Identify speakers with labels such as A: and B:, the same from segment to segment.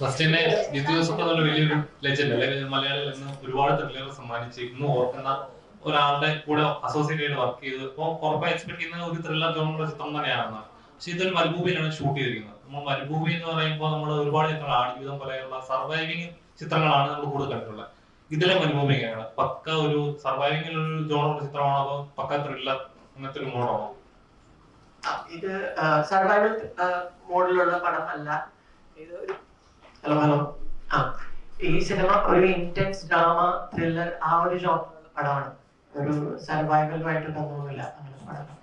A: First തന്നെ Jithu Joseph എന്നുള്ള വലിയൊരു ലെജൻഡ് അല്ലെങ്കിൽ മലയാളികൾ ഇന്ന് ഒരുപാട് ത്രില്ലുകൾ സമ്മാനിച്ച് ഇന്ന് ഓർക്കുന്ന ഒരാളുടെ കൂടെ അസോസിയേറ്റ് ചെയ്ത് വർക്ക് ചെയ്ത്. ഇപ്പോൾ ഉറപ്പായി എക്സ്പെക്ട് ചെയ്യുന്ന ഒരു ത്രില്ലർ ജോണുള്ള ചിത്രം തന്നെയാണ് പക്ഷെ ഇതൊരു മരുഭൂമിയിലാണ് ഷൂട്ട് ചെയ്തിരിക്കുന്നത്. നമ്മൾ മരുഭൂമി എന്ന് പറയുമ്പോൾ നമ്മൾ ഒരുപാട് ചിത്രങ്ങൾ ആടുജീവിതം പോലെയുള്ള സർവൈവിംഗ് ചിത്രങ്ങളാണ് നമ്മൾ കൂടുതൽ കണ്ടിട്ടുള്ളത്. ഇതിലെ മരുഭൂമി എങ്ങനെയാണ്? പക്ക ഒരു സർവൈവിംഗിൽ ഒരു ജോണുള്ള ചിത്രമാണോ അതോ പക്ക ത്രില്ലർ അങ്ങനത്തെ ഒരു മോഡാണോ?
B: ഇത് സർവൈവൽ മോഡിലുള്ള പടം അല്ല ഇത് ഒരു ഹലോ ഹലോ ആ ഈ സിനിമ ഒരു ഇന്റൻസ് ഡ്രാമ ത്രില്ലർ ആ ഒരു ജോണിലുള്ള പടമാണ്. ഒരു സർവൈവലുമായിട്ട് ബന്ധമൊന്നുമില്ല അങ്ങനെ പടം.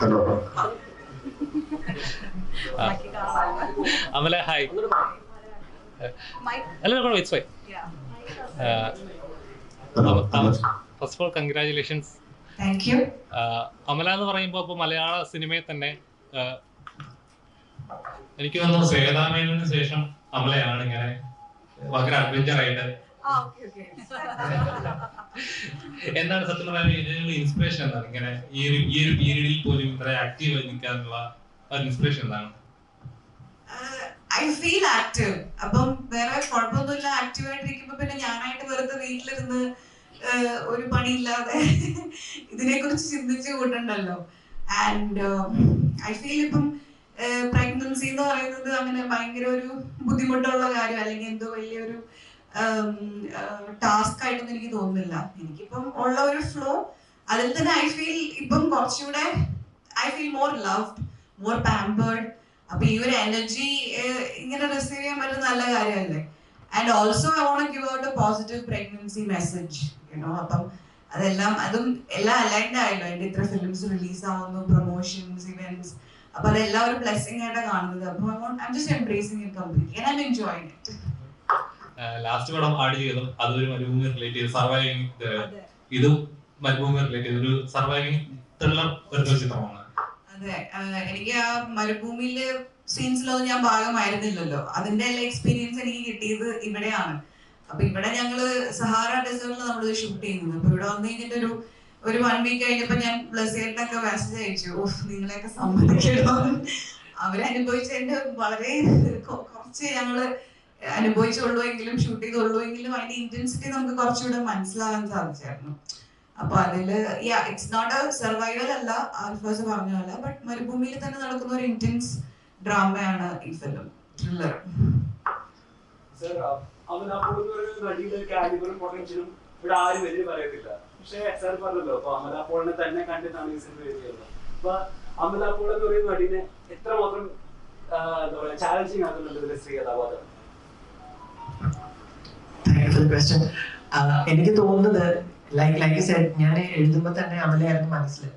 C: ഹലോ
A: അമല ഹായ് അല്ല it's fine first of
B: all congratulations
A: Amala എന്ന് പറയുമ്പോൾ മലയാള സിനിമയിൽ തന്നെ എനിക്ക് തോന്നുന്നു സേതാമേനു ശേഷം അമലയാണ് ഇങ്ങനെ ഭയങ്കര അഡ്വഞ്ചർ ആയിട്ട്. എന്താണ് സത്യം ഇതിനുള്ള ഇൻസ്പിറേഷൻ എന്താണ്? ഇങ്ങനെ ഈ ഒരു ഈ ഒരു പീരീഡിൽ പോലും ഇത്ര ആക്റ്റീവ് ആയി നിൽക്കാനുള്ള ഒരു ഇൻസ്പിറേഷൻ എന്താണ്?
D: ഐ ഫീൽ ആക്റ്റീവ് അപ്പം വേറെ കുഴപ്പമൊന്നുമില്ല. ആക്റ്റീവ് ആയിട്ടിരിക്കുമ്പോ പിന്നെ ഞാനായിട്ട് വെറുതെ വീട്ടിലിരുന്ന് ഒരു പണിയില്ലാതെ ഇതിനെ കുറിച്ച് ചിന്തിച്ചു കൂട്ടണ്ടല്ലോ. ആൻഡ് ഐ ഫീൽ ഇപ്പം പ്രഗ്നൻസി എന്ന് പറയുന്നത് അങ്ങനെ ഭയങ്കര ഒരു ബുദ്ധിമുട്ടുള്ള കാര്യം. അല്ലെങ്കിൽ എന്തോ വലിയൊരു ടാസ്ക് ആയിട്ടൊന്നും എനിക്ക് തോന്നുന്നില്ല. എനിക്കിപ്പം ഉള്ള ഒരു ഫ്ലോ അതിൽ തന്നെ ഐ ഫീൽ ഇപ്പം കുറച്ചുകൂടെ I feel more loved more pampered അപ്പൊ ഈ ഒരു എനർജി ഇങ്ങനെ റിസീവ് ചെയ്യാൻ പറ്റുന്ന നല്ല കാര്യമല്ലേ? And also I won't give out a positive pregnancy message you know അപ്പം അതെല്ലാം അതും എല്ലാം അലൈൻഡ് ആയല്ലോ. എന്റെ ഇത്ര ഫിലിംസ് റിലീസ് ആവുന്നു പ്രൊമോഷൻസ് ഇവന്റ്സ് അപ്പൊ അതെല്ലാം ഒരു ബ്ലെസ്സിംഗ് ആയിട്ടാണ് കാണുന്നത്. അപ്പൊ I just embracing it completely and I enjoying it
A: last പടം ആഡ് ചെയ്തതും അതൊരു മരുഭൂമി റിലേറ്റ് ചെയ്ത്. സർവൈവിംഗ് ഇതും മരുഭൂമി റിലേറ്റ് ചെയ്ത്. ഒരു സർവൈവിംഗ് ത്രില്ലർ ഒരു ചിത്രമാണ്.
D: അതെ എനിക്ക് ആ മരുഭൂമിയിലെ സീൻസിലൊന്നും ഞാൻ ഭാഗമായിരുന്നില്ലല്ലോ. അതിന്റെ എല്ലാ എക്സ്പീരിയൻസ് എനിക്ക് കിട്ടിയത് ഇവിടെയാണ്. അപ്പൊ ഇവിടെ ഞങ്ങൾ സഹാറ ഡെസേർട്ടിൽ നമ്മൾ ഷൂട്ട് ചെയ്യുന്നത്. അപ്പൊ ഇവിടെ വന്നു കഴിഞ്ഞിട്ട് ഒരു ഒരു വൺ വീക്ക് കഴിഞ്ഞപ്പോ ഞാൻ ബ്ലസേറിനൊക്കെ മെസ്സേജ് അയച്ചു. ഓ നിങ്ങളെയൊക്കെ സമ്മതിക്കണോ അവരനുഭവിച്ചതിന്റെ വളരെ കുറച്ച് ഞങ്ങൾ അനുഭവിച്ചുള്ളൂ എങ്കിലും ഷൂട്ട് ചെയ്തുള്ളൂ എങ്കിലും അതിന്റെ ഇന്റൻസിറ്റി നമുക്ക് കുറച്ചുകൂടെ മനസ്സിലാകാൻ സാധിച്ചായിരുന്നു. അപ്പൊ അതിൽ ഇറ്റ്സ് നോട്ട് എ സർവൈവൽ അല്ല ആൽഫാസ് പറഞ്ഞ പോലെ ബട്ട് മരുഭൂമിയിൽ തന്നെ നടക്കുന്ന ഒരു ഇന്റൻസ് ഡ്രാമയാണ് ഈ ഫിലിം ത്രില്ലർ
E: സർ അവൻ അപ്പോൾ ഒരു കാലിബറും പൊട്ടൻഷ്യലും ഇവിടെ ആരും വലിയ പറയത്തില്ല. പക്ഷേ സാർ പറഞ്ഞല്ലോ അപ്പൊ അമല പോളിനെ തന്നെ കണ്ടിട്ടാണ് ഈ സിനിമ എഴുതിയത് അപ്പൊ അമല പോൾ എന്ന് പറയുന്ന നടിനെ എത്രമാത്രം ആ, എന്താ പറയാ ചാലഞ്ചിങ് ആക്കുന്നുണ്ട് ഇതിലെ സ്ത്രീ കഥാപാത്രം?
B: ക്വസ്റ്റ്യൻ എനിക്ക് തോന്നുന്നത് ലൈക്ക് ലൈക്ക് സെഡ് ഞാൻ എഴുതുമ്പോൾ തന്നെ അമലയായിരുന്നു മനസ്സിൽ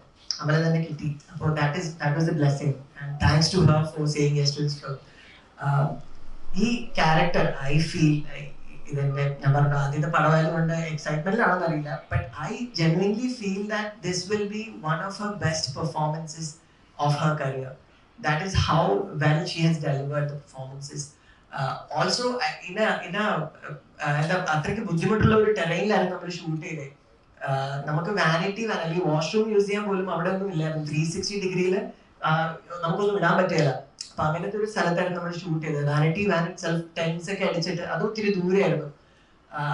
B: അമല തന്നെ കിട്ടി. അപ്പോൾ that is that was a blessing and thanks to her for saying yes to this film ഈ ക്യാരക്ടർ ഐ ഫീൽ ഇതെന്റെ ഞാൻ പറഞ്ഞു. ആദ്യത്തെ പടമായതുകൊണ്ട് എക്സൈറ്റ്മെന്റിലാണെന്ന് അറിയില്ല but I genuinely feel that this will be one of her best performances of her career that is how well she has delivered the performances. Also a uh, എന്താ അത്രയ്ക്ക് ബുദ്ധിമുട്ടുള്ള ഒരു ടെറൈനിലായിരുന്നു നമ്മൾ ഷൂട്ട് ചെയ്തത് നമുക്ക് വാനിറ്റി അല്ലെങ്കിൽ വാഷ്റൂം യൂസ് ചെയ്യാൻ പോലും അവിടെ ഒന്നും ഇല്ലായിരുന്നു ത്രീ സിക്സ്റ്റി ഡിഗ്രിയിൽ നമുക്കൊന്നും ഇടാൻ പറ്റില്ല അപ്പൊ അങ്ങനത്തെ ഒരു സ്ഥലത്തായിരുന്നു നമ്മൾ ഷൂട്ട് ചെയ്തത്. വാനിറ്റി വാൻ സെൽഫ് ടെൻസ് ഒക്കെ അടിച്ചിട്ട് അത് ഒത്തിരി ദൂരെയായിരുന്നു.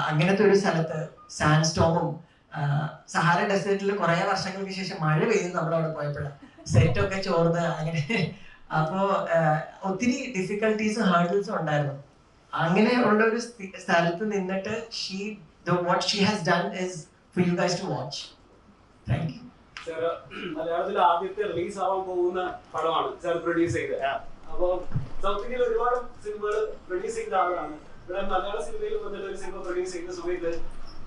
B: അങ്ങനത്തെ ഒരു സ്ഥലത്ത് സാൻഡ് സ്റ്റോമും സഹാര ഡെസേർട്ടിൽ കുറെ വർഷങ്ങൾക്ക് ശേഷം മഴ പെയ്തു നമ്മളവിടെ പോയപ്പോഴാണ് സെറ്റൊക്കെ ചോർന്ന് അങ്ങനെ. അപ്പോ ഒത്തിരി ഡിഫിക്കൽട്ടീസും ഹേർഡിൽസും ഉണ്ടായിരുന്നു. അങ്ങനെ ഉള്ള ഒരു സ്ഥലത്ത് നിന്നിട്ട് she the what she has done is for you guys to watch. Thank you.
E: Sir മലയാളത്തിൽ ആദ്യത്തെ റിലീസ് ആവാൻ പോകുന്ന പടമാണ് സാർ പ്രൊഡ്യൂസ് ചെയ്തത് അപ്പൊ സൗത്ത് ഇന്ത്യയിൽ ഒരുപാട് സിനിമകൾ പ്രൊഡ്യൂസ് ചെയ്ത ആളാണ് ഇവിടെ മലയാള സിനിമയിൽ വന്നിട്ട് ഒരു സിനിമ പ്രൊഡ്യൂസ് ചെയ്യുന്ന സമയത്ത്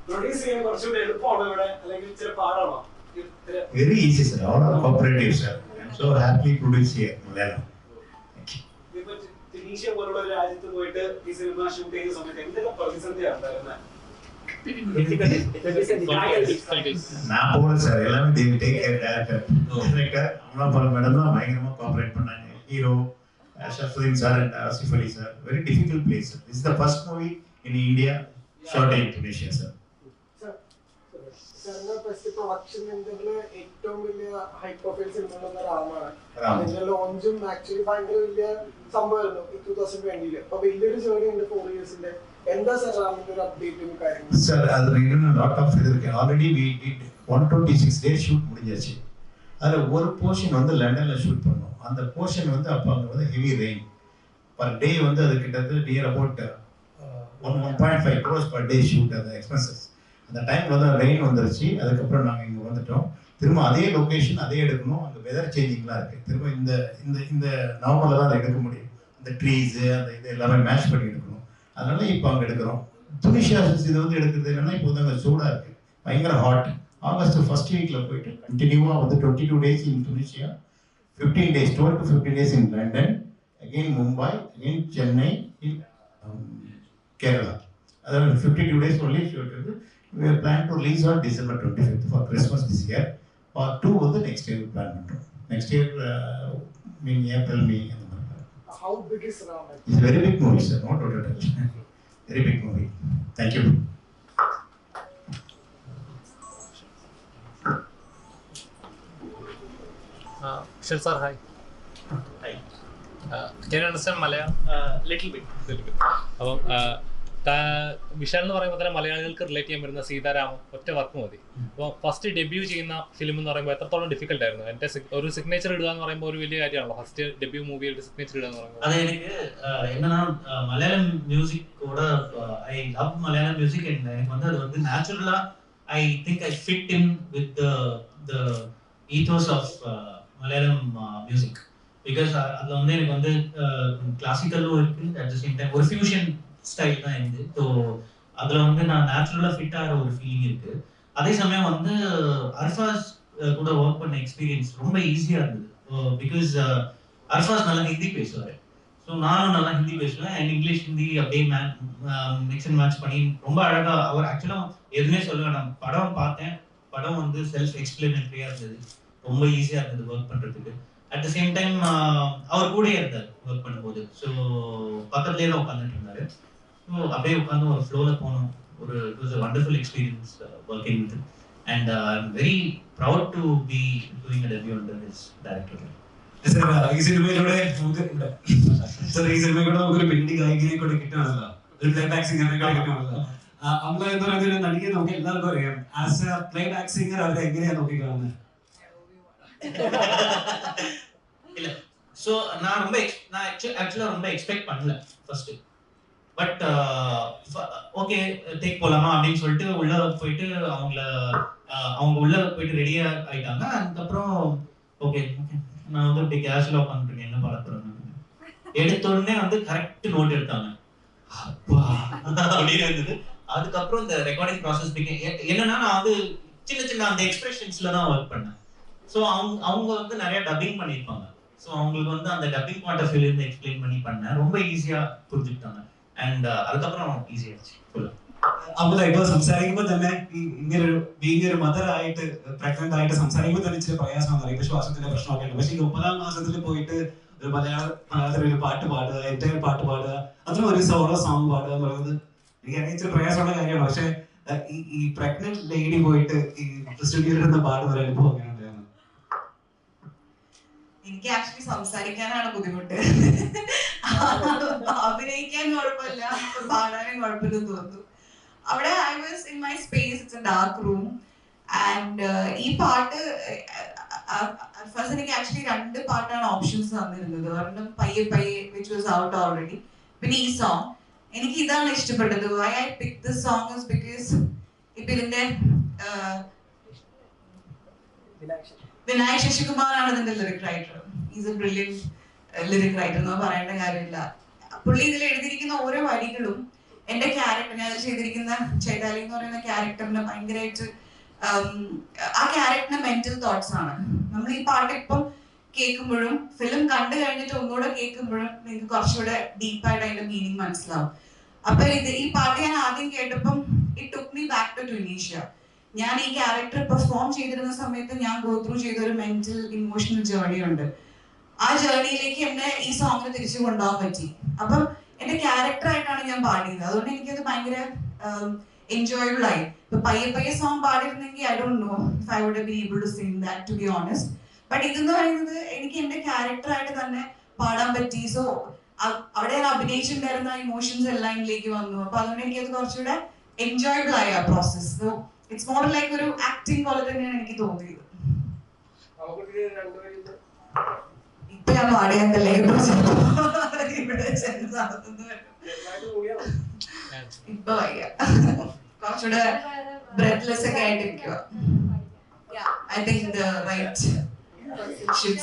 E: പ്രൊഡ്യൂസ് ചെയ്യാൻ കുറച്ചുകൂടി എളുപ്പമാണോ ഇവിടെ അല്ലെങ്കിൽ ചില പാടാണോ ഇത്ര
C: Very easy, sir. All are cooperative, sir. I'm so happy produce here, Malayalam. Thank you.
E: ഇപ്പൊ ടുണീഷ്യ പോലുള്ള രാജ്യത്ത് പോയിട്ട് ഈ സിനിമ ഷൂട്ട് ചെയ്യുന്ന സമയത്ത് എന്തൊക്കെ പ്രതിസന്ധിയാണ് ഉണ്ടായിരുന്നത്
C: நான் போகல சார் எல்லாமே they will take care director director Amala Paul madam தான் பயங்கரமா கோஆபரேட் பண்ணாங்க hero Shafudheen sir and Asif Ali sir very difficult place sir this is the first movie in India shot in Indonesia sir
F: സാറിന്റെ first production ഇന്റർവ്യൂല് ഏറ്റവും വലിയ high profile സിനിമകളുള്ള റാമാണ്
C: Ram.
F: അതിന്റെ ലോഞ്ചും actually ഭയങ്കര വലിയ സംഭവമായിരുന്നു ഈ ടൂ തൗസൻഡ് ട്വന്റിയില് അപ്പൊ വലിയൊരു ജേർണി ഉണ്ട് ഫോർ ഇയേഴ്സിന്റെ
C: சார் அது இன்னும் லாட் ஆஃப் இது இருக்கு already we did one twenty six days shoot முடிஞ்சிருச்சு. அதில் ஒரு போர்ஷன் வந்து லண்டனில் ஷூட் பண்ணோம். அந்த போர்ஷன் வந்து அப்போ ஹெவி ரெயின் பர் டே வந்து அது கிட்டத்தட்ட near about one one five crores per day shoot அந்த எக்ஸ்பென்சஸ் அந்த டைமில் வந்து ரெயின் வந்துருச்சு. அதுக்கப்புறம் நாங்கள் இங்கே வந்துட்டோம். திரும்ப அதே லொக்கேஷன் அதே எடுக்கணும். அங்கே வெதர் சேஞ்சிங்லாம் இருக்குது திரும்ப இந்த இந்த இந்த நவம்பரில் தான் அதை எடுக்க முடியும். அந்த ட்ரீஸு அந்த இது எல்லாமே மேட்ச் பண்ணி எடுக்கணும். அதனால இப்போ அங்கே எடுக்கிறோம். துனிஷியா இது வந்து எடுக்கிறது என்னன்னா இப்போ வந்து அங்கே சூடாக இருக்குது பயங்கர ஹாட் ஆகஸ்ட் ஃபர்ஸ்ட் வீக்கில் போயிட்டு கண்டினியூவாக வந்து twenty two days in Tunisia fifteen days twelve to fifteen days in London again Mumbai again Chennai in Kerala அதாவது fifty two days only shoot plan to release on December twenty fifth for Christmas this year part two வந்து next year plan பண்ணுறோம் next year mean April May
F: How big is Ram?
C: It's a very big movie, sir. Not audio Very big movie. Thank you.
A: Uh, Shil sir, hi. Hi. Uh,
E: can you understand Malayalam?
A: Uh, little bit. Little bit. Um, uh, Vishal എന്ന് പറയുമ്പോൾ തന്നെ മലയാളികൾക്ക് relate ചെയ്യാൻ പറ്റുന്ന സീതാരാമം ഒറ്റ work മതി അപ്പോൾ first debut ചെയ്യുന്ന ഫിലിം എന്ന് പറയുമ്പോൾ എത്രത്തോളം ഡിഫിക്കൽട്ട് ആയിരുന്നു എൻ്റെ sig- ഒരു സിഗ്നേച്ചർ ഇടുക എന്ന് പറയുമ്പോൾ ഒരു വലിയ കാര്യമാണല്ലോ ഫസ്റ്റ് ഡെബ്യൂ മൂവിയുടെ സിഗ്നേച്ചർ ഇടുക എന്ന് പറയുമ്പോൾ
G: அது எனக்கு அஹ், என்னன்னா அஹ், Malayalam மியூசிக்கோட I love Malayalam music and எனக்கு வந்து அது வந்து நேச்சுரலா I think I fit in with the the ethos of Malayalam music because அதில் வந்து எனக்கு வந்து கிளாசிக்கலும் இருக்கு அட் த சேம் டைம் ஒரு ஃபியூஷன் ஸ்டைல் தான் இருந்து ஸோ அதில் வந்து நான் நேச்சுரலாக ஃபிட் ஆகிற ஒரு ஃபீலிங் இருக்கு. அதே சமயம் வந்து அர்ஃபாஸ் கூட ஒர்க் பண்ண எக்ஸ்பீரியன்ஸ் ரொம்ப ஈஸியாக இருந்தது. பிகாஸ் அர்ஃபாஸ் நல்லா ஹிந்தி பேசுவார். ஸோ நானும் நல்லா ஹிந்தி பேசுவேன். அண்ட் இங்கிலீஷ் ஹிந்தி அப்படியே மிக்ஸ் அண்ட் மேட்ச் பண்ணி ரொம்ப அழகாக அவர் ஆக்சுவலாக எதுவுமே சொல்லுவேன் நான் படம் பார்த்தேன். படம் வந்து செல்ஃப் எக்ஸ்பிளனேட்டரியாக இருந்தது. ரொம்ப ஈஸியாக இருந்தது ஒர்க் பண்ணுறதுக்கு அட் த சேம் டைம் அவர் கூடயே இருந்தார் ஒர்க் பண்ணும்போது. ஸோ பக்கத்துலேயே தான் உட்காந்துட்டு இருந்தாரு. ஸோ அப்படியே உட்காந்து ஒரு ஃப்ளோவில் போனோம் ஒரு it was a wonderful experience working with and I am very proud to be doing a debut under this director
E: sir ഈ സിനിമയിലൂടെ നമുക്ക് സർ ഈ സിനിമയിലൂടെ നമുക്കൊരു പെണ്ണി ഗായികനെ കൂടെ കിട്ടുകയാണല്ലോ ഒരു പ്ലേ ബാക്ക് സിംഗറിനെ കൂടെ കിട്ടുകയാണല്ലോ അമ്മ എന്ന് പറയുന്ന ഒരു നടിയെ നമുക്ക് എല്ലാവർക്കും അറിയാം as a playback singer അവരെ എങ്ങനെയാ നോക്കി കാണുന്നത്
G: இல்ல சோ நான் ரொம்ப ex- நான் ஆக்சுவலா ரொம்ப எக்ஸ்பெக்ட் பண்ணல ஃபர்ஸ்ட் பட் ஓகே டேக் போலாமா அப்படின்னு சொல்லிட்டு உள்ள போயிட்டு அவங்கள uh, அவங்க உள்ள போயிட்டு ரெடியா ஆயிட்டாங்க. அதுக்கப்புறம் ஓகே நான் வந்து இப்படி கேஷுவலா உட்காந்துருக்கேன் என்ன பாட எடுத்த உடனே வந்து கரெக்ட் நோட் எடுத்தாங்க. அப்பா அப்படின்னு இருந்தது. அதுக்கப்புறம் இந்த ரெக்கார்டிங் ப்ராசஸ் என்னன்னா நான் வந்து சின்ன சின்ன அந்த எக்ஸ்பிரஷன்ஸ்ல தான் ஒர்க் பண்ணேன். ஸோ அவங்க அவங்க வந்து நிறைய டப்பிங் பண்ணியிருப்பாங்க. ஸோ அவங்களுக்கு வந்து அந்த டப்பிங் பாயிண்ட் ஆஃப் வியூல இருந்து எக்ஸ்பிளைன் பண்ணி பண்ணேன். ரொம்ப ஈஸியாக புரிஞ்சுக்கிட்டாங்க. அண்ட் அதுக்கப்புறம் ஈஸியாச்சு ஃபுல்லா
E: അമല ഇപ്പൊ സംസാരിക്കുമ്പോ തന്നെ ഈ ഇങ്ങനെ ഒരു ബീങ് ഒരു മദർ ആയിട്ട് പ്രഗ്നന്റ് ആയിട്ട് സംസാരിക്കുമ്പോൾ തന്നെ ഇച്ചിരി പ്രയാസമാണ് അറിയാം ഇപ്പൊ ശ്വാസത്തിന്റെ പ്രശ്നമൊക്കെ ഉണ്ട് പക്ഷെ ഈ മുപ്പതാം മാസത്തിൽ പോയിട്ട് ഒരു മലയാള മലയാളത്തിൽ ഒരു പാട്ട് പാടുക എൻ്റെ പാട്ട് പാടുക അതിനും ഒരു സോളോ സോങ് പാടുക എന്ന് പറയുന്നത് എനിക്ക് അറിയാം ഇച്ചിരി പ്രയാസമുള്ള കാര്യമാണ് പക്ഷെ അഹ് ഈ ഈ പ്രഗ്നന്റ് ലേഡി പോയിട്ട് ഈ സ്റ്റുഡിയോയിൽ ഇരുന്ന് പാടുന്ന ഒരു അനുഭവം എങ്ങനെ ഉണ്ടായിരുന്നു
D: എനിക്ക് ആക്ച്വലി സംസാരിക്കാനാണ് ബുദ്ധിമുട്ട് അഭിനയിക്കാൻ കുഴപ്പമില്ല. പാടാനും കുഴപ്പമില്ലെന്ന് തോന്നുന്നു. അവിടെ I was in my space it's a dark room and ഈ പാട്ട് ഫസ്റ്റ് എനിക്ക് ആക്ച്വലി രണ്ട് പാട്ടാണ് ഓപ്ഷൻസ് തന്നിരുന്നത്. ഒരെണ്ണം പയ്യെ പയ്യെ വിച്ച് വാസ് ഔട്ട് ഓൾറെഡി പിന്നെ ഈ സോങ് എനിക്ക് ഇതാണ് ഇഷ്ടപ്പെട്ടത്. Why I pick this song is because ഇപ്പൊ ഇതിന്റെ വിനായക് ശശികുമാറാണ് ഇതിന്റെ lyric writer is a brilliant lyric writer പറയേണ്ട കാര്യമില്ല. പുള്ളി ഇതിൽ എഴുതിയിരിക്കുന്ന ഓരോ വരികളും എന്റെ ക്യാരക്ടർ ഞാൻ ചെയ്തിരിക്കുന്ന ചൈതാലി എന്ന് പറയുന്ന ക്യാരക്ടറിന് ഭയങ്കരമായിട്ട് ആ ക്യാരക്ടറിന്റെ മെന്റൽ തോട്ട്സ് ആണ്. നമ്മൾ ഈ പാട്ട് ഇപ്പം കേൾക്കുമ്പോഴും ഫിലിം കണ്ടു കഴിഞ്ഞിട്ട് ഒന്നുകൂടെ കേൾക്കുമ്പോഴും നിങ്ങൾക്ക് കുറച്ചുകൂടെ ഡീപ്പായിട്ട് അതിന്റെ മീനിങ് മനസ്സിലാവും. അപ്പൊ ഇത് ഈ പാട്ട് ഞാൻ ആദ്യം കേട്ടപ്പം it took me back to Tunisia ഞാൻ ഈ ക്യാരക്ടർ പെർഫോം ചെയ്തിരുന്ന സമയത്ത് ഞാൻ ഗോത്രൂ ചെയ്ത ഒരു മെന്റൽ ഇമോഷണൽ ജേർണി ഉണ്ട്. ആ ജേർണിയിലേക്ക് എന്നെ ഈ സോങ്ങിന് തിരിച്ചു കൊണ്ടുപോകാൻ പറ്റി. അപ്പം എന്റെ ക്യാരക്ടർ ആയിട്ടാണ് ഞാൻ പാടിയത്. അതുകൊണ്ട് എനിക്കത് ഭയങ്കര എൻജോയബിൾ ആയി. ഇപ്പൊ പയ്യെ പയ്യെ song പാടിയിരുന്നെങ്കിൽ I don't know if I would be able to sing that to be honest but ഇതെന്ന് പറയുന്നത് എനിക്ക് എന്റെ ക്യാരക്ടർ ആയിട്ട് തന്നെ പാടാൻ പറ്റി. സോ അവിടെ ഞാൻ അഭിനയിച്ചിട്ടുണ്ടായിരുന്ന ഇമോഷൻസ് എല്ലാം ഇതിലേക്ക് വന്നു. അപ്പൊ അതുകൊണ്ട് എനിക്കത് കുറച്ചുകൂടെ എൻജോയബിൾ ആയി ആ process so it's more like ഒരു ആക്ടിങ് പോലെ തന്നെയാണ് എനിക്ക് തോന്നിയത്. ഞാൻ പാടിയതല്ലേ ഇവിടെ ചെന്ന്
F: നടത്തുന്നത്.
D: ഇപ്പൊ വയ്യ. കുറച്ചുകൂടെ ബ്രെഡ്ലെസ് ഒക്കെ ആയിട്ടിരിക്കുക ഐ തിങ്ക് റൈറ്റ് ഷുഡ്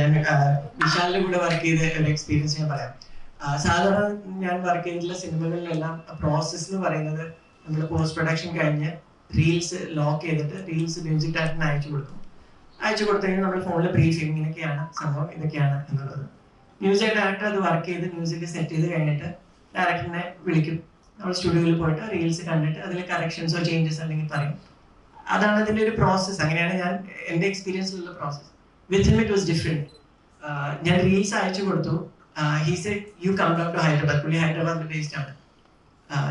B: ഞാൻ വിശാലിന്റെ കൂടെ വർക്ക് ചെയ്ത എക്സ്പീരിയൻസ് ഞാൻ പറയാം. സാധാരണ ഞാൻ വർക്ക് ചെയ്തിട്ടുള്ള സിനിമകളിലെല്ലാം പ്രോസസ്സ് എന്ന് പറയുന്നത് നമ്മൾ പോസ്റ്റ് പ്രൊഡക്ഷൻ കഴിഞ്ഞ് റീൽസ് ലോക്ക് ചെയ്തിട്ട് റീൽസ് മ്യൂസിക് ഡയറക്ടറിന് അയച്ചു കൊടുക്കും. അയച്ചു കൊടുത്തു കഴിഞ്ഞാൽ നമ്മൾ ഫോണിൽ ബ്രീഫ് ചെയ്യും. ഇങ്ങനെയൊക്കെയാണ് സംഭവം. ഇതൊക്കെയാണ് എന്നുള്ളത്. മ്യൂസിക് ഡയറക്ടർ അത് വർക്ക് ചെയ്ത് മ്യൂസിക് സെറ്റ് ചെയ്ത് കഴിഞ്ഞിട്ട് ഡയറക്ടറിനെ വിളിക്കും. നമ്മൾ സ്റ്റുഡിയോയിൽ പോയിട്ട് റീൽസ് കണ്ടിട്ട് അതിൽ കറക്ഷൻസോ ചേഞ്ചസ് അല്ലെങ്കിൽ പറയും. അതാണ് അതിന്റെ ഒരു പ്രോസസ്സ് അങ്ങനെയാണ് ഞാൻ എന്റെ എക്സ്പീരിയൻസിലുള്ള process with it was different ഞാൻ റീൽസ് അയച്ചു കൊടുത്തു. He said you come down to Hyderabad പുള്ളി ഹൈദരാബാദിൽ ബേസ്ഡ് ആണ്.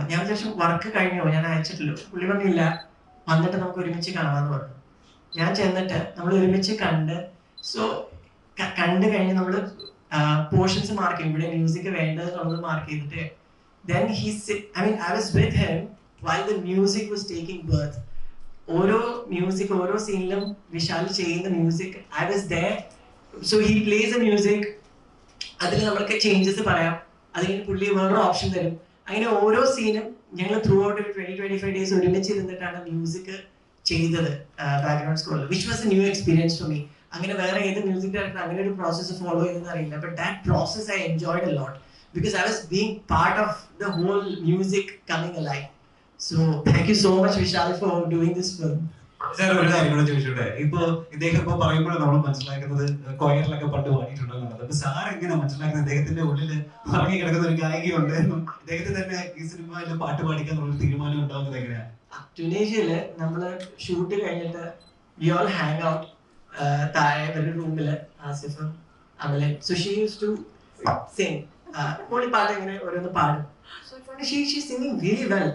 B: ഞാൻ വിചാരിച്ചു വർക്ക് കഴിഞ്ഞോ? ഞാൻ അയച്ചിട്ടില്ല. പുള്ളി പറഞ്ഞില്ല. വന്നിട്ട് നമുക്ക് ഒരുമിച്ച് കാണാമെന്ന് പറഞ്ഞു. ഞാൻ ചെന്നിട്ട് നമ്മൾ ഒരുമിച്ച് കണ്ട് സോ കണ്ടു കഴിഞ്ഞ് നമ്മൾ പോർഷൻസ് മാർക്ക് ചെയ്യും. ഇവിടെ മ്യൂസിക് വേണ്ടത് മാർക്ക് ചെയ്തിട്ട്. Then he I mean I was with him while the music was taking birth ഓരോ മ്യൂസിക് ഓരോ സീനിലും വിശാൽ ചെയ്യുന്ന music I was the so he plays a music അതിൽ നമ്മൾക്ക് ചേഞ്ചസ് പറയാം. അത് കഴിഞ്ഞ് പുള്ളി വേറൊരു ഓപ്ഷൻ തരും. അങ്ങനെ ഓരോ സീനും ഞങ്ങൾ throughout twenty twenty five days ഒരുമിച്ച് ഇരുന്നിട്ടാണ് മ്യൂസിക് ചെയ്തത് background സ്കോറിൽ which was a new experience for me അങ്ങനെ വേറെ ഏത് മ്യൂസിക് ഡയറക്ടർ അങ്ങനെ ഒരു പ്രോസസ്സ് ഫോളോ ചെയ്തെന്ന് അറിയില്ല. But that process I enjoyed a lot because I was being part of the whole music coming a life so thank you so much Vishal for doing this
H: film ഒരു കാര്യം കൂടെ ചോദിച്ചോട്ടെ ഇപ്പൊ ഇദ്ദേഹം ഇപ്പൊ പറയുമ്പോൾ നമ്മൾ മനസ്സിലാക്കുന്നത് കൊയറിലൊക്കെ പണ്ട് പാടിയിട്ടുണ്ടെന്നുള്ളത് അപ്പൊ സാർ എങ്ങനെ മനസ്സിലാക്കുന്നത്? ഇദ്ദേഹത്തിന്റെ ഉള്ളിൽ ഉറങ്ങി കിടക്കുന്ന ഒരു ഗായികയുണ്ട്. ഇദ്ദേഹത്തിന് തന്നെ ഈ സിനിമയിൽ പാട്ട് പാടിക്കാൻ ഒരു തീരുമാനം ഉണ്ടാകുന്നത് എങ്ങനെയാ?
B: ടുനേഷ്യയിൽ നമ്മൾ ഷൂട്ട് കഴിഞ്ഞിട്ട് വി ഓൾ ഹാങ് ഔട്ട് താഴെ ഒരു റൂമിൽ ആസിഫും അമലൻ so she use to sing മോളി പാട്ട് ഇങ്ങനെ ഓരോന്ന് പാടും. So she she singing very well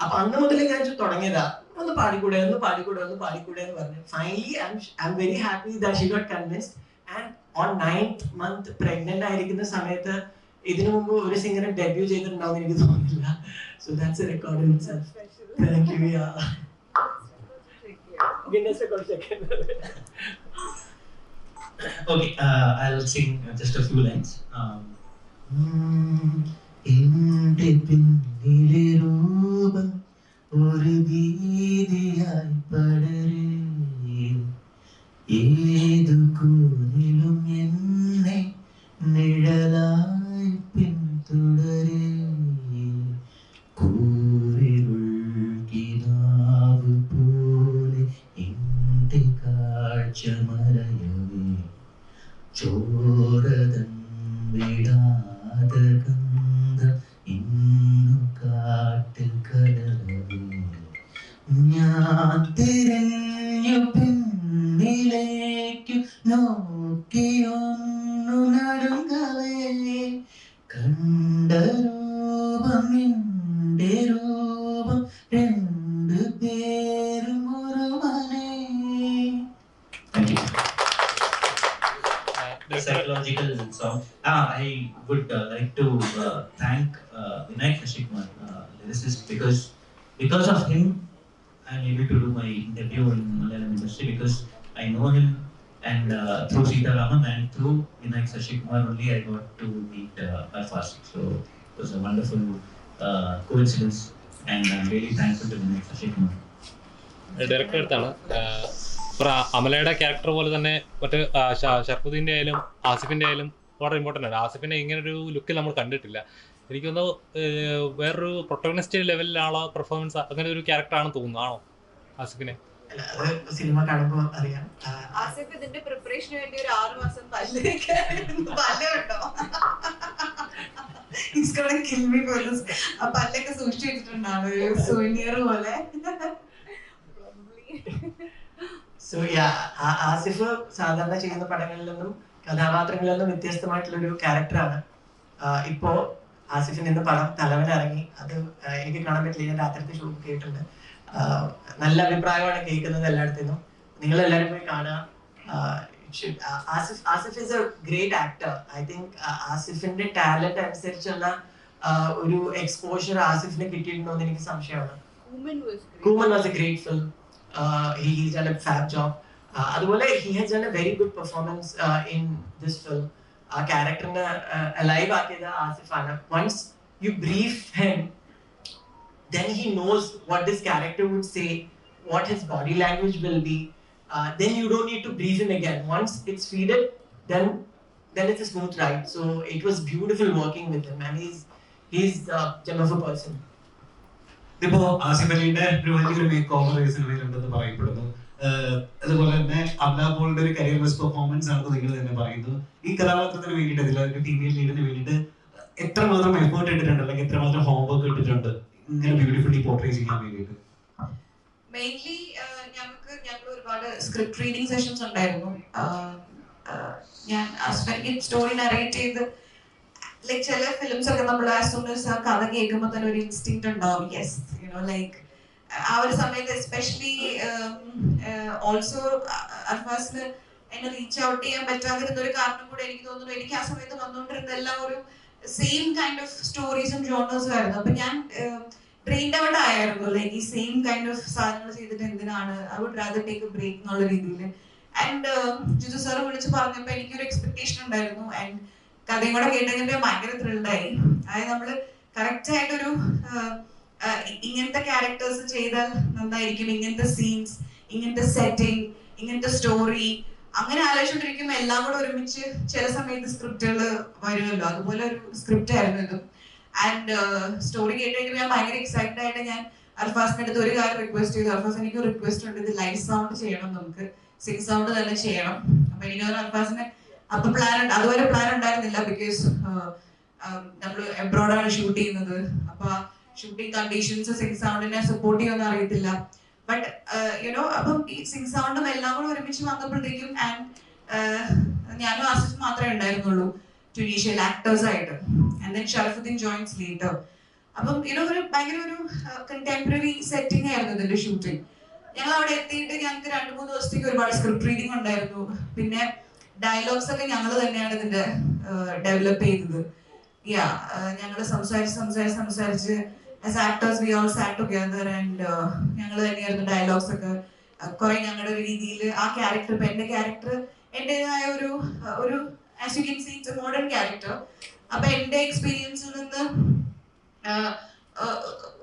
B: അപ്പൊ അന്ന് മുതൽ ഞാൻ തുടങ്ങിയതാ. ഒന്ന് പാടിക്കൂടെ ഒന്ന് പാടിക്കൂടെ ഒന്ന് പാടിക്കൂടെ എന്ന് പറഞ്ഞു. Finally I am very happy that she got convinced and on ninth month pregnant ആയിരിക്കുന്ന സമയത്ത് ഇതിനു മുമ്പ് ഒരു സിംഗറെ ഡെബ്യൂ ചെയ്തിട്ടുണ്ടാവും എനിക്ക് തോന്നുന്നില്ല. So that's record in self thank you yeah Guinness record second
I: Okay, uh, I'll sing just a few lines. Um, എന്റെ പിന്നിലെ രൂപം ഒരു ഭീതിയായി പടരേ ഏതു കൂനിലും എന്നെ നിഴലായി I would uh, like to uh, thank uh, Vinayak Kashikman, uh, lyricist, because because of him, I'm able to do my interview in Malayalam industry because I know him and uh, through Sita Raman and through Vinayak Sashikumar only I got to meet uh, Alfas. So it was a wonderful uh, coincidence and I'm really thankful to Vinay Sashikumar.
A: Director അടുത്താണ് അമലയുടെ character പോലെ തന്നെ മറ്റേ ഷർഫുദ്ദീന്റെ ആയാലും ആസിഫിന്റെ ആയാലും വളരെ important ആണ്. ആസിഫിനെ ഇങ്ങനെ ഒരു ലുക്കിൽ നമ്മൾ കണ്ടിട്ടില്ല. എനിക്കൊന്ന് വേറൊരു പ്രൊട്ടോണിസ്റ്റ് ലെവലിലുള്ള പെർഫോമൻസ് അങ്ങനെ ഒരു ക്യാരക്ടറാണെന്ന് തോന്നുന്നു. ആണോ ആസിഫിനെ?
B: സിനിമ കാണുമ്പോൾ അറിയാം.
D: ആസിഫ് ഇതിന്റെ പ്രിപ്പറേഷന് വേണ്ടി ഒരു ആറ് മാസം പല്ലൊക്കെ സൂക്ഷിച്ചു വെച്ചിട്ടുണ്ടാണ് ഒരു സുവനിയർ പോലെ.
B: സോ യാ ആസിഫ് സാധാരണ ചെയ്യുന്ന പടങ്ങളിൽ നിന്നും കഥാപാത്രങ്ങളിൽ നിന്നും വ്യത്യസ്തമായിട്ടുള്ള ഒരു ക്യാരക്ടറാണ് ഇപ്പോ ആസിഫിൻ ഇന്ന് പടം തലവൻ ഇറങ്ങി അത് എനിക്ക് കാണാൻ പറ്റില്ല. ഞാൻ രാത്രിത്തെ ഷോ കേട്ടിട്ടുണ്ട്. നല്ല അഭിപ്രായമാണ് കേൾക്കുന്നത് എല്ലായിടത്തു നിന്നും നിങ്ങൾ എല്ലാവരും പോയി കാണുക. Asif Asif is a great actor I think ആസിഫിന്റെ talent അനുസരിച്ചുള്ള ഒരു എക്സ്പോഷർ ആസിഫിന് കിട്ടിയിട്ടുണ്ടോ എന്ന് എനിക്ക് സംശയമാണ്.
J: Woman was a
B: great was he is. Uh, he, he's done a fab job. Uh, അതുപോലെ he has done a very good performance uh, in this film. ആ ക്യാരക്ടറിനെ അലൈവ് ആക്കിയത് ആസിഫാണ് once you brief him then he knows what this character would say what his body language will be uh, then you don't need to brief him again once it's feeded then then it's a smooth ride so it was beautiful working with him and he's he's a gem of a person
H: ഇതിപ്പോ ആസിഫ് അലിയുടെ ഒരു വലിയൊരു make over ഈ സിനിമയിലുണ്ടെന്ന് പറയപ്പെടുന്നു ആഹ് അതുപോലെ തന്നെ അബ്ലാബോളിന്റെ ഒരു career best performance ആണെന്ന് നിങ്ങൾ തന്നെ പറയുന്നത് ഈ കഥാപാത്രത്തിന് വേണ്ടിയിട്ട് അതിൽ ഒരു ഫീമെയിൽ ലീഡിന് വേണ്ടിയിട്ട് എത്രമാത്രം എഫേർട്ട് ഇട്ടിട്ടുണ്ട്? അല്ലെങ്കിൽ എത്രമാത്രം ഹോംവർക്ക് ഇട്ടിട്ടുണ്ട്? ഇങ്ങനെ ബ്യൂട്ടിഫുള്ളി പോർട്രേ ചെയ്യാൻ വേണ്ടിയിട്ട്.
D: മെയിൻലി ഞങ്ങൾക്ക് ഞങ്ങൾ ഒരുപാട് സ്ക്രിപ്റ്റ് റീഡിംഗ് സെഷൻസ് ഉണ്ടായിരുന്നു. ഞാൻ എനിക്ക് സ്റ്റോറി നറേറ്റ് ചെയ്ത് ലൈക് ചില ഫിലിംസ് ഒക്കെ നമ്മൾ ആസ് സൂൺ ആ കഥ കേൾക്കുമ്പോൾ തന്നെ ഒരു ഇൻസ്റ്റിങ് ഉണ്ടാവും. യെസ് യു നോ ലൈക്ക് ആ ഒരു സമയത്ത് എസ്പെഷ്യലി ഓൾസോ അർഫാസിന് എന്നെ റീച്ച് ഔട്ട് ചെയ്യാൻ പറ്റാതിരുന്ന ഒരു കാരണം കൂടെ എനിക്ക് തോന്നുന്നു. എനിക്ക് ആ സമയത്ത് വന്നുകൊണ്ടിരുന്ന എല്ലാം ഒരു സെയിം കൈൻഡ് ഓഫ് സ്റ്റോറീസും ജോണേഴ്സും ആയിരുന്നു. അപ്പൊ ഞാൻ ട്രെയിൻഡ് ഔട്ട് ആയിരുന്നു ലൈക്ക് ഈ സെയിം കൈൻഡ് ഓഫ് സാധനങ്ങൾ ചെയ്തിട്ട് എന്തിനാണ് I would rather take break എന്നുള്ള രീതിയിൽ ആൻഡ് ജിജു സാർ വിളിച്ച് പറഞ്ഞപ്പോൾ എനിക്കൊരു എക്സ്പെക്ടേഷൻ ഉണ്ടായിരുന്നു. ആൻഡ് കഥയും കൂടെ കേട്ടതിന്റെ ഭയങ്കര ത്രില്ഡായി അതായത് നമ്മൾ കറക്റ്റ് ആയിട്ടൊരു ഇങ്ങനത്തെ ക്യാരക്ടേഴ്സ് ചെയ്താൽ നന്നായിരിക്കും. ഇങ്ങനത്തെ സീൻസ് ഇങ്ങനത്തെ സെറ്റിംഗ് ഇങ്ങനത്തെ സ്റ്റോറി അങ്ങനെ ആലോചിച്ചോണ്ടിരിക്കുമ്പോൾ എല്ലാം കൂടെ ഒരുമിച്ച് ചില സമയത്ത് സ്ക്രിപ്റ്റുകൾ വരുമല്ലോ. അതുപോലെ ഒരു സ്ക്രിപ്റ്റ് ആയിരുന്നു ഇതും ആൻഡ് സ്റ്റോറി കേട്ട് ഞാൻ ഭയങ്കര എക്സൈറ്റഡ് ആയിട്ട് ഞാൻ അൽഫാസിന്റെ അടുത്ത് ഒരു കാര്യം റിക്വസ്റ്റ് ചെയ്തു. അൽഫാസ് എനിക്ക് റിക്വസ്റ്റ് ഉണ്ട്. ഇത് ലൈറ്റ് സൗണ്ട് ചെയ്യണം നമുക്ക്. സിംഗ് സൗണ്ട് തന്നെ ചെയ്യണം. അപ്പൊ എനിക്ക് തോന്നുന്നു അൽഫാസിന് അപ്പൊ പ്ലാൻ ഉണ്ട്. അതുവരെ പ്ലാൻ ഉണ്ടായിരുന്നില്ല ബിക്കോസ് നമ്മൾ എബ്രോഡാണ് ഷൂട്ട് ചെയ്യുന്നത്. അപ്പൊ ഷൂട്ടിംഗ് കണ്ടീഷൻസ് സിംഗ് സൗണ്ടിനെ സപ്പോർട്ട് ചെയ്യുമെന്ന് അറിയത്തില്ല. ബട്ട് യുനോ അപ്പം ഈ സിംഗ് സൗണ്ടും എല്ലാം കൂടെ ഒരുമിച്ച് വന്നപ്പോഴത്തേക്കും ആൻഡ് ഞാനും ആസിഫ് മാത്രമേ ഉണ്ടായിരുന്നുള്ളൂ. ട്യൂണീഷ്യൽ ആക്ടേഴ്സ് ആയിട്ട്. And then Sharafudheen joins leader അപ്പം യുനോ ഒരു ഭയങ്കര ഒരു കണ്ടംപററി സെറ്റിംഗ് ആയിരുന്നു ഇതിന്റെ ഷൂട്ടിംഗ് ഞങ്ങൾ അവിടെ എത്തിയിട്ട് ഞങ്ങൾക്ക് രണ്ട് മൂന്ന് ദിവസത്തേക്ക് ഒരുപാട് സ്ക്രിപ്റ്റ് റീഡിംഗ് ഉണ്ടായിരുന്നു. പിന്നെ ഡയലോഗ്സ് ഒക്കെ ഞങ്ങൾ തന്നെയാണ് ഇതിന്റെ ഡെവലപ്പ് ചെയ്തത്. യാ ഞങ്ങൾ സംസാരിച്ച് സംസാരിച്ച് സംസാരിച്ച് as actors we all sat together and ഞങ്ങൾ തന്നെയായിരുന്നു ഡയലോഗ്സ് ഒക്കെ കുറെ ഞങ്ങളുടെ ഒരു രീതിയിൽ ആ ക്യാരക്ടർ ഇപ്പൊ എന്റെ ക്യാരക്ടർ എന്റേതായ ഒരു uh, ഒരു as you can see it's modern character അപ്പൊ എന്റെ എക്സ്പീരിയൻസിൽ നിന്ന് ആഹ്,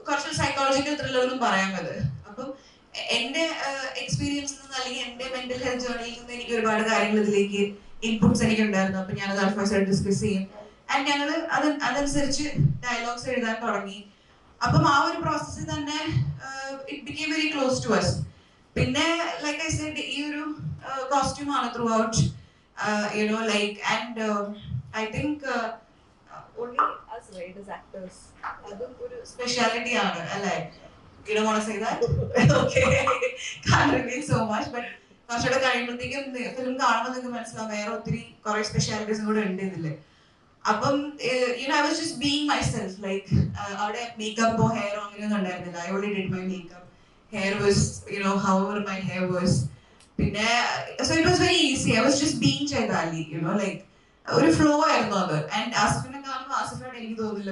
D: കുറച്ച് സൈക്കോളജിക്കൽ ത്രില്ലറൊന്നും പറയാൻ മതി അപ്പം എന്റെ എക്സ്പീരിയൻസിൽ നിന്ന് അല്ലെങ്കിൽ എന്റെ മെന്റൽ ഹെൽത്ത് ജേർണിയിൽ നിന്ന് എനിക്ക് ഒരുപാട് കാര്യങ്ങൾ ഇതിലേക്ക് ഇൻപുട്സ് എനിക്ക് ഉണ്ടായിരുന്നു അപ്പൊ ഞാനത് അൽഫാസായിട്ട് ഡിസ്കസ് ചെയ്യും. ആൻഡ് ഞങ്ങൾ അത് അതനുസരിച്ച് ഡയലോഗ്സ് എഴുതാൻ തുടങ്ങി. അപ്പം ആ ഒരു പ്രോസസ്സിൽ തന്നെ it became very close to us പിന്നെ ലൈക്ക് ഐ സെഡ് ഈ ഒരു കോസ്റ്റ്യൂം ആണ് throughout you know like
J: and I think only.
D: അതും ഒരു സ്പെഷ്യാലിറ്റി ആണ് അല്ലേ? കുറച്ചുകൂടെ കഴിയുമ്പോഴത്തേക്കും ഫിലിം കാണുമ്പോൾ നിങ്ങൾക്ക് മനസ്സിലാവും വേറെ ഒത്തിരി കുറെ സ്പെഷ്യാലിറ്റീസ് കൂടെ ഉണ്ട് ഇതിൽ. അപ്പം you I was just being myself like അവിടെ മേക്കപ്പോ ഹെയറോ അങ്ങനെയൊന്നും ഉണ്ടായിരുന്നില്ല. I only did my makeup hair was how our my hair was പിന്നെ so it was very easy I was just being ചെയ്താലി you know like ഒരു flow ആയിരുന്നു അത്. And ആസിഫിനെ കാണുമ്പോൾ ആസിഫിനോട് എനിക്ക് തോന്നില്ല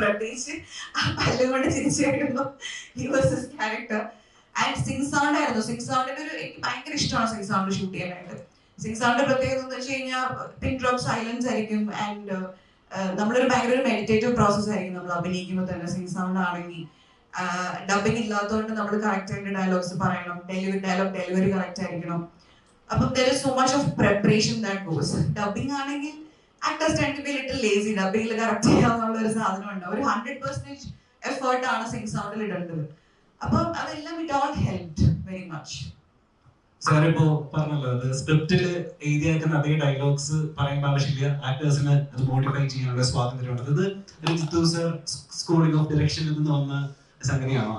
D: പ്രത്യേകിച്ച് ആ പല്ലും കൊണ്ട് ചിരിച്ചായിരുന്നു he was his character and sync sound ആയിരുന്നു. സിംഗ് സൗണ്ടിന്റെ ഒരു എനിക്ക് ഭയങ്കര ഇഷ്ടമാണ് സിംഗ് സൗണ്ട് ഷൂട്ട് ചെയ്യാനായിട്ട്. സിംഗ് സൗണ്ട് പ്രത്യേകത എന്ന് വെച്ച് കഴിഞ്ഞാൽ പിൻ ഡ്രോപ്പ് സൈലൻസ് ആയിരിക്കും ആൻഡ് നമ്മളൊരു ഭയങ്കര ഒരു മെഡിറ്റേറ്റീവ് പ്രോസസ് ആയിരിക്കും നമ്മൾ അഭിനയിക്കുമ്പോൾ തന്നെ സിംഗ് സൗണ്ട് ആണെങ്കിൽ. ഡബിങ് ഇല്ലാത്തതുകൊണ്ട് നമ്മൾ കറക്റ്റ് ആയിട്ട് ഡയലോഗ്സ് പറയണം. ഡെലിവറി ഡയലോഗ് ഡെലിവറി കറക്റ്റ് ആയിരിക്കണം. അപ്പം there is so much of preparation that goes dubbing ആണെങ്കിൽ ആക്ടേഴ്സ് ടെൻ ലേസി ഡബിങ്ങിൽ കറക്റ്റ് ചെയ്യാന്നുള്ള ഒരു സാധനം ഉണ്ട് ഒരു ഹൺഡ്രഡ് പെർസെന്റേജ് എഫേർട്ട് ആണ് സിംഗ് സൗണ്ടിൽ ഇടേണ്ടത്. അപ്പം അതെല്ലാം it all help very much
H: sir ഇപ്പോ പറഞ്ഞല്ലോ അത് സ്ക്രിപ്റ്റിൽ എഴുതിയേക്കുന്ന അതേ ഡയലോഗ്സ് പറയേണ്ട ആവശ്യമില്ല ആക്ടേഴ്സിന് അത് മോഡിഫൈ ചെയ്യാനുള്ള സ്വാതന്ത്ര്യമുണ്ട് അത് ഒരു ജിത്തു സർ സ്കൂളിംഗ് ഓഫ് ഡയറക്ഷനിൽ നിന്ന് വന്ന സംഗതിയാണോ?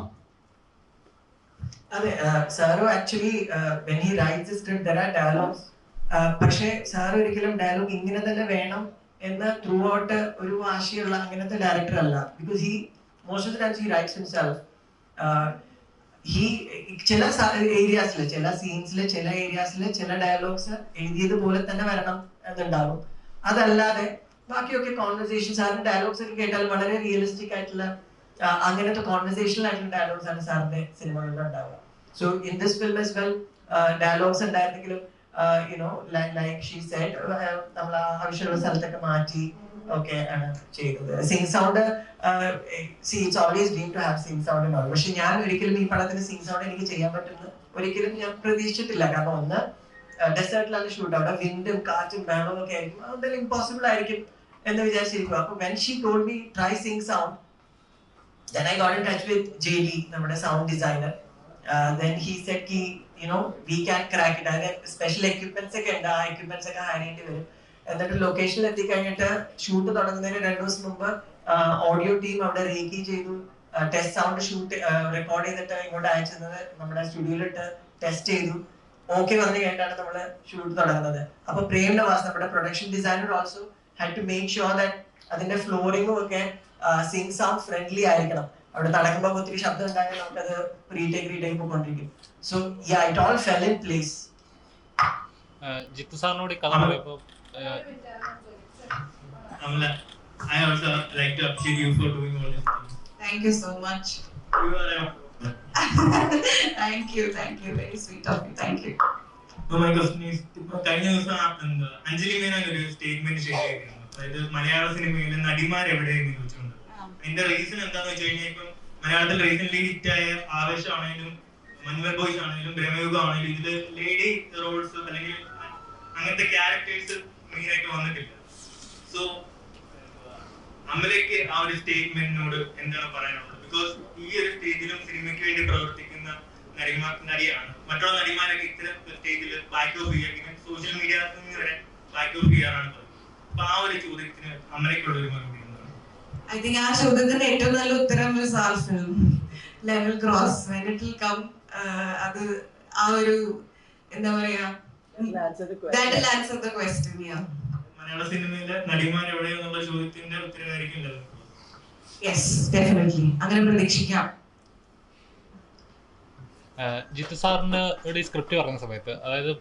B: അതെ sir actually when he writes script there are dialogues പക്ഷേ സാർ ഒരിക്കലും ഡയലോഗ് ഇങ്ങനെ തന്നെ വേണം എന്ന് ത്രൂ ഔട്ട് ഒരു വാശിയുള്ള അങ്ങനത്തെ ഡയറക്ടർ അല്ല. Because he most of the times he writes himself he ചില ഏരിയാസിൽ ചില സീൻസിൽ ചില ഏരിയാസിൽ ചില ഡയലോഗ്സ് എഴുതിയത് പോലെ തന്നെ വരണം എന്നുണ്ടാവും. അതല്ലാതെ ബാക്കിയൊക്കെ കോൺവെർസേഷൻ സാറിന്റെ ഡയലോഗ്സ് ഒക്കെ കേട്ടാൽ വളരെ റിയലിസ്റ്റിക് ആയിട്ടുള്ള അങ്ങനത്തെ കോൺവെർസേഷണൽ ആയിട്ടുള്ള ഡയലോഗ്സ് ആണ് സാറിന്റെ സിനിമകളിൽ ഉണ്ടാവുക. So in this film as well dialogues ഉണ്ടായിരുന്നെങ്കിലും you know like she said നമ്മൾ ആവശ്യമുള്ള സ്ഥലത്തൊക്കെ മാറ്റി ഒക്കെ ആണ് ചെയ്തത്. Sync sound see it's always deem to have sync sound എന്ന് പക്ഷെ ഞാൻ ഒരിക്കലും ഈ പടത്തിന് സിംഗ് സൗണ്ട് എനിക്ക് ചെയ്യാൻ പറ്റുന്നത് ഒരിക്കലും ഞാൻ പ്രതീക്ഷിച്ചിട്ടില്ല. കാരണം ഒന്ന് ഡെസേർട്ടിലാണ് ഷൂട്ട് അവിടെ വിൻഡും കാറ്റും ബഹളവും ഒക്കെ ആയിരിക്കും അതെല്ലാം ഇമ്പോസിബിൾ ആയിരിക്കും എന്ന് വിചാരിച്ചിരിക്കും. അപ്പൊ when she told me try sync sound then I got in touch with JD, നമ്മുടെ sound designer then he said ki you know we can crack it. അതിന് സ്പെഷ്യൽ എക്യുപ്മെന്റ്സ് ഒക്കെ ഉണ്ട്. ആ എക്യുപ്മെന്റ്സ് ഒക്കെ ചെയ്യേണ്ടി വരും. എന്നിട്ട് ലൊക്കേഷനിൽ എത്തിക്കഴിഞ്ഞിട്ട് ഷൂട്ട് തുടങ്ങുന്നതിന് രണ്ടു ദിവസം മുമ്പ് ഓഡിയോ ടീം അവിടെ റീക്കി ചെയ്തു. ടെസ്റ്റ് സൗണ്ട് ഷൂട്ട് റെക്കോർഡ് ചെയ്തിട്ട് ഇങ്ങോട്ട് അയച്ചത് നമ്മുടെ സ്റ്റുഡിയോയിലിട്ട് ടെസ്റ്റ് ചെയ്തു. ഓക്കെ വന്നു കഴിഞ്ഞിട്ടാണ് നമ്മൾ ഷൂട്ട് തുടങ്ങുന്നത്. അപ്പൊ പ്രേം നവാസ് നമ്മുടെ production designer also had to make sure that അതിന്റെ ഫ്ലോറിംഗും ഒക്കെ സിങ് സൗണ്ട് ഫ്രണ്ട്ലി ആയിരിക്കണം. അവിടെ നടക്കുമ്പോൾ ഒത്തിരി ശബ്ദം ഉണ്ടായാൽ നമുക്കത് റീടേക്ക് റീടേക്ക് പോയിക്കൊണ്ടിരിക്കും so ya it all fell in place
A: Jeethu സാറിനോട് കഥ പറയുമ്പോൾ
I: Amla, I also like to appreciate you for doing all this.
D: Thank you so much.
I: You are a
D: thank you, thank you. Very sweet of you. Thank you.
I: Oh my gosh, നീ ഇപ്പൊ കഴിഞ്ഞ ദിവസം എന്താ അഞ്ജലി മേനോൻ ഒരു statement ചെയ്തിരിക്കുന്നു അതായത് മലയാള സിനിമയിൽ നടിമാർ എവിടെയെന്ന് ചോദിച്ചുകൊണ്ട് അതിന്റെ റീസൺ എന്താന്ന് വെച്ച് കഴിഞ്ഞാൽ ഇപ്പം മലയാളത്തിൽ റീസെന്റ് ഹിറ്റായ ആവേശമാണെങ്കിലും മൻവർ ബോയ്സ് ആണെങ്കിലും ബ്രഹ്മയുഗം ആണെങ്കിലും ഇതിൽ ലേഡി റോൾസ് അല്ലെങ്കിൽ അങ്ങനത്തെ ക്യാരക്ടേഴ്സ് ആയിട്ട് വന്നിട്ടില്ല. സോ അമലയ്ക്ക് ആ ഒരു സ്റ്റേറ്റ്മെന്റിനോട് എന്താണ് പറയാനുള്ളത്? ബിക്കോസ് ഈ ഒരു സ്റ്റേജിലും സിനിമയ്ക്ക് വേണ്ടി പ്രവർത്തിക്കുന്ന നടിമാർ നടിയാണ്. മറ്റുള്ള നടിമാരൊക്കെ ഇത്തരം സ്റ്റേജിൽ ബാക്ക് ഓഫ് ചെയ്യുക സോഷ്യൽ മീഡിയ വരെ ബാക്ക് ഓഫ് ചെയ്യാറാണ് അപ്പൊ ആ ഒരു ചോദ്യത്തിന് അമലയ്ക്കുള്ള ഒരു മറുപടി
D: ഐ തിങ്ക് ആ ചോദ്യത്തിന് ഏറ്റവും നല്ല ഉത്തരം ഒരു our film. Level cross. Come it will come, uh, അത് ആ ഒരു എന്താ പറയാ that will answer the question, yeah.
I: മലയാള സിനിമയിലെ നടിമാർ എവിടെയെന്നുള്ള ചോദ്യത്തിന്റെ ഉത്തരവായിരിക്കില്ലല്ലോ.
D: Yes, definitely. അങ്ങനെ പ്രതീക്ഷിക്കാം.
A: ജിത്തു സാറിന് ഇവിടെ ഈ സ്ക്രിപ്റ്റ് പറഞ്ഞ സമയത്ത് അതായത്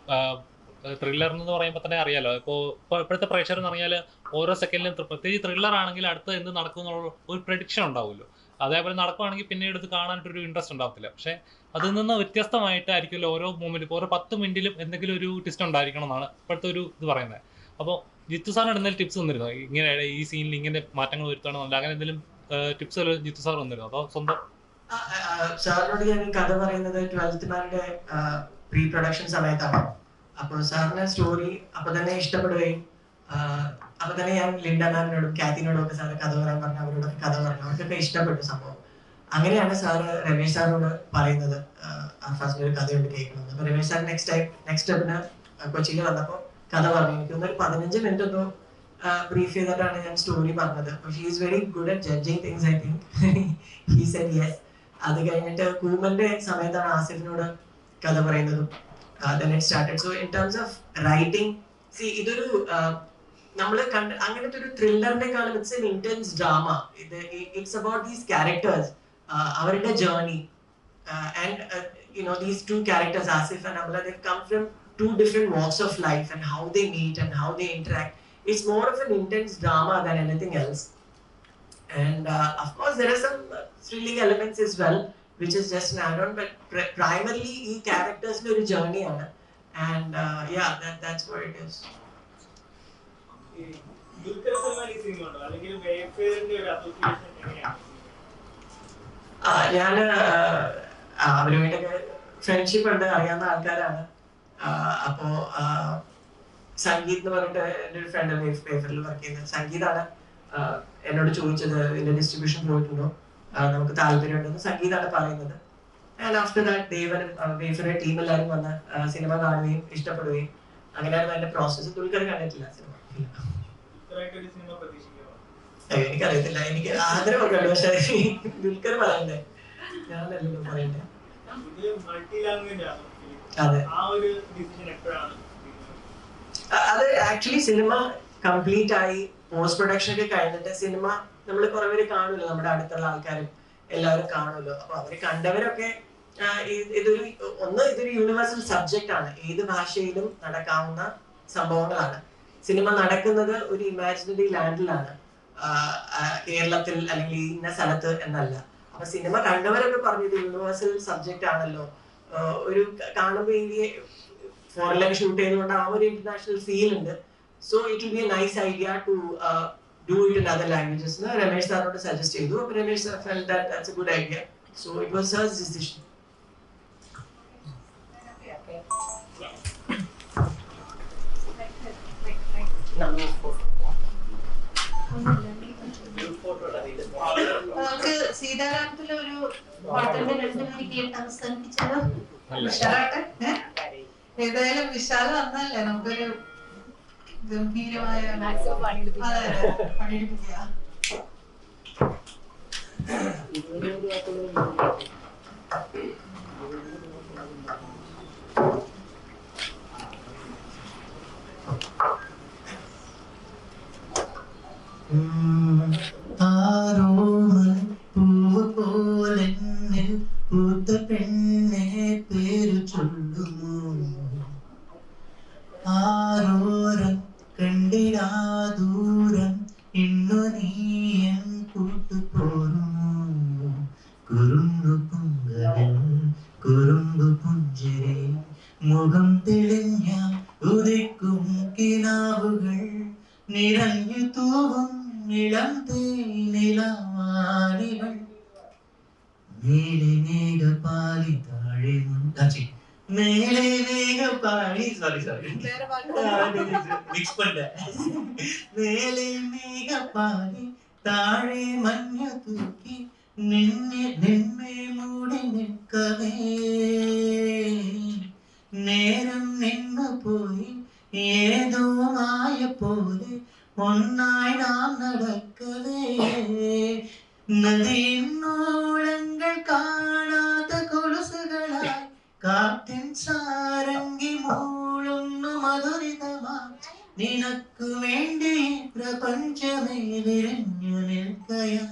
A: ത്രില്ലർ എന്ന് പറയുമ്പോൾ തന്നെ അറിയാലോ. ഇപ്പോ ഇപ്പോൾ ഇപ്പോഴത്തെ പ്രേക്ഷകർ എന്ന് പറഞ്ഞാൽ ഓരോ സെക്കൻഡിലും പ്രത്യേകിച്ച് ത്രില്ലർ ആണെങ്കിൽ അടുത്ത് എന്ത് നടക്കും എന്നുള്ള ഒരു പ്രഡിക്ഷൻ ഉണ്ടാവുമല്ലോ. അതേപോലെ നടക്കുവാണെങ്കിൽ പിന്നീട് കാണാനായിട്ട് കാണാനായിട്ടൊരു ഇൻട്രസ്റ്റ് ഉണ്ടാവത്തില്ല. പക്ഷെ അതിൽ നിന്ന് വ്യത്യസ്തമായിട്ടായിരിക്കുമല്ലോ ഓരോ മൂമെന്റിലും ഓരോ പത്ത് മിനിറ്റിലും എന്തെങ്കിലും ഒരു ട്വിസ്റ്റ് ഉണ്ടായിരിക്കണം എന്നാണ് ഇപ്പോഴത്തെ ഒരു ഇത് പറയുന്നത്. അപ്പോൾ ജിത്തു സാർ എന്തെങ്കിലും ടിപ്സ് തന്നിരുന്നോ? ഇങ്ങനെ ഈ സീനിൽ ഇങ്ങനെ മാറ്റങ്ങൾ വരുത്തണമെന്നില്ല അങ്ങനെ എന്തെങ്കിലും ടിപ്സ് ജിത്തു സാർ തന്നിരുന്നോ അതോ സ്വന്തം
B: സാറിനോട് ഞാൻ കഥ പറയുന്നത് ട്വൽത്ത് മാനിന്റെ പ്രീ പ്രൊഡക്ഷൻ സമയത്താണ്. അപ്പോൾ സാറിന് സ്റ്റോറി അപ്പൊ തന്നെ ഇഷ്ടപ്പെടുകയും അപ്പൊ തന്നെ ഞാൻ ലിൻഡ മാമിനോടും കാത്തിനോടും ഒക്കെ സാറ് കഥ പറയാൻ പറഞ്ഞു അവരോടൊക്കെ കഥ പറഞ്ഞു. അവർക്കൊക്കെ ഇഷ്ടപ്പെട്ടു സംഭവം. അങ്ങനെയാണ് സാറ് രമേശ് സാറിനോട് പറയുന്നത് ഫസ്റ്റ് ഒരു കഥയോട് കേൾക്കുന്നത്. അപ്പൊ Ramesh sir next time next സ്റ്റെപ്പിന് കൊച്ചിയിൽ വന്നപ്പോൾ കഥ പറഞ്ഞു. എനിക്ക് ഒരു പതിനഞ്ച് മിനിറ്റ് ഒന്ന് ബ്രീഫ് ചെയ്തിട്ടാണ് ഞാൻ സ്റ്റോറി പറഞ്ഞത്. He is very good at judging things I think he said yes അത് കഴിഞ്ഞിട്ട് കൂമന്റെ സമയത്താണ് ആസിഫിനോട് കഥ പറയുന്നതും started so in terms of writing see ഇതൊരു നമ്മൾ കണ്ട് അങ്ങനത്തെ ഒരു ത്രില്ലറിനെക്കാളും ഇറ്റ്സ് എൻ ഇന്റൻസ് ഡ്രാമ ഇത് ഇറ്റ്സ് അബൌട്ട് ദീസ് ക്യാരക്ടേഴ്സ് അവരുടെ journey and you know these two characters Asif and Amala they come from two different walks of life and how they meet and how they interact. It's more of an intense drama than anything else. And uh, of course, there are some uh, thrilling elements as well, which is just an add-on. But pr- primarily, ഈ characters ഒരു journey ആണ്. And uh, yeah, that, that's what it is. അവർ അവരുമായിട്ടൊക്കെ friendship ഉണ്ട് അറിയാവുന്ന ആൾക്കാരാണ്. അപ്പോ സംഗീത് എന്ന് പറഞ്ഞിട്ട് എന്റെ ഒരു ഫ്രണ്ട് പേപ്പറിൽ വർക്ക് ചെയ്യുന്ന. സംഗീതാണ് എന്നോട് ചോദിച്ചത് ഇതിന്റെ ഡിസ്ട്രിബ്യൂഷൻ പോയിട്ടുണ്ടോ? നമുക്ക് താല്പര്യമുണ്ടെന്ന് സംഗീതാണ് പറയുന്നത്. ആൻഡ് ആഫ്റ്റർ ദാറ്റ് ദേവനും വേഫറിന്റെ ടീം എല്ലാവരും വന്ന് സിനിമ കാണുകയും ഇഷ്ടപ്പെടുകയും അങ്ങനെയാണ് അതിന്റെ പ്രോസസ്സ് ദുൽഖർ കണ്ടിട്ടില്ല സിനിമ. എനിക്കറിയത്തില്ല. എനിക്ക് ആഗ്രഹമൊക്കെ ഉണ്ട്. പക്ഷെ ദുൽഖർ പറയണ്ടേ? ഞാനല്ലല്ലോ പറയണ്ടേ? അതെ. അത് ആക്ച്വലി സിനിമ കംപ്ലീറ്റ് ആയി പോസ്റ്റ് പ്രൊഡക്ഷൻ ഒക്കെ കഴിഞ്ഞിട്ട് സിനിമ നമ്മൾ കുറെ പേര് കാണുമല്ലോ. നമ്മുടെ അടുത്തുള്ള ആൾക്കാരും എല്ലാവരും കാണുമല്ലോ. അപ്പൊ അവർ കണ്ടവരൊക്കെ ഇതൊരു ഒന്ന് ഇതൊരു യൂണിവേഴ്സൽ സബ്ജക്റ്റ് ആണ്. ഏത് ഭാഷയിലും നടക്കാവുന്ന സംഭവങ്ങളാണ്. സിനിമ നടക്കുന്നത് ഒരു ഇമാജിനറി ലാൻഡിലാണ് കേരളത്തിൽ അല്ലെങ്കിൽ ഇന്ന സ്ഥലത്ത് എന്നല്ല. അപ്പൊ സിനിമ കണ്ടവരൊക്കെ പറഞ്ഞു യൂണിവേഴ്സൽ സബ്ജക്റ്റ് ആണല്ലോ. ഒരു കാണുമ്പോൾ ഈ ഫോറിലൊക്കെ ഷൂട്ട് ചെയ്തുകൊണ്ട് ആ ഒരു ഇന്റർനാഷണൽ ഫീൽ ഉണ്ട്. So it be a nice idea to do it in other languages Ramesh സാറിനോട് സജസ്റ്റ് ചെയ്തു. അപ്പൊ Ramesh sir felt that that's a good idea so it was hers decision
K: നമുക്ക് സീതാരാമത്തിലെ ഒരു പാട്ടിന്റെ രണ്ട് വരി കേട്ട് അവസാനിപ്പിച്ചാലോ വിശാലാട്ടെ? ഏതായാലും വിശാല വന്നല്ലേ നമുക്കൊരു ഗംഭീരമായ അതെ അതെ. പണിയെടുപ്പിക്കുക
I: Mm-hmm. മേലെ മേഘപാലി താഴെ മുണ്ടാച്ചി മേലെ മേഘപാലി സോറി സോറി
K: വേറെ പാട്ട്
I: മിക്സ് പണ്ട മേലെ മേഘപാലി താഴെ മഞ്ഞ തൂക്കി നിന്നെ നിന്നെ മൂടി നിൽക്കവേ നേരം നിന്നു പോയി ഏതോ മായ പോലെ ഒന്നായി നാം നടക്കവേ നദിയും മൂളങ്ങൾ കാണാത്ത കൊലുസുകളായി കാട്ടിൻ സാരംഗി മൂളുന്നു മധുരിതമായി നിനക്കു വേണ്ടി പ്രപഞ്ചമേ വിരഞ്ഞു നിൽക്കയാ.